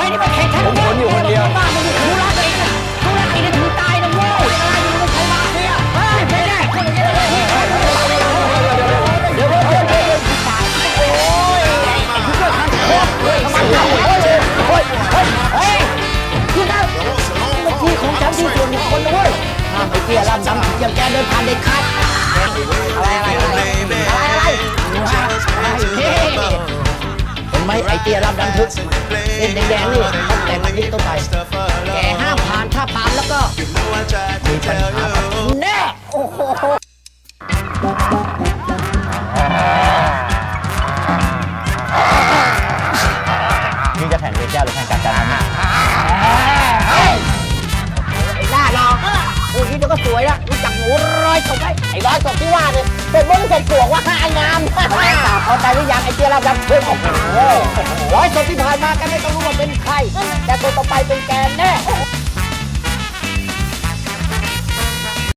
ฮ้ยนี่มันแข่งฉันผมคนอยู่คนเดียว บ้ามันอยู่ธุระเองอะธุระเองถึงตายนะเว้ยอะไรอยู่ในใครมาเนี่ยเฮ้ยไม่ได้คนอย่างเลย เฮ้ยเฮ้ยเฮ้ยเฮ้ยเดี๋ยวเดี๋ยวเดี๋ยวเดี๋ยวเดี๋ยวตายโอ้ยไอ้ที่เกิดทางโครเลยทำไมเนี่ยโอ้ยโอ้ยเฮ้ยเฮ้ยคุณนะมันที่ของฉันที่ส่วนบุคคลนะเว้ยห้ามไปเตี้ยลำดำอย่างแกเดินผ่านเด็ดขาด กียรับดันทึกเส้นแดงๆนี่ตั้งแต่วันนี้ต้นไปแกห้ามผ่านถ้าผ่านแล้วก็มีปัญหาแน่โอ้โหนี่จะแข่งเรือแก้วหรือแข่งกัดกันครับเฮ้ยไอ้หน้าหลอกพูดนี้เดี๋ยวก็สวยละรู้จักหนูร้อยศพไหมไอ้ร้อยศพที่ว่าเนี่ยเป็นบนศพปลวกว่าห้างามเขาใจหรือยังไอ้เตี้ยรับดันทึกโอ้โห ร้อยศพที่ผ่านมากันไม่ต้องรู้ว่าเป็นใคร แต่คนต่อไปเป็นแกแน่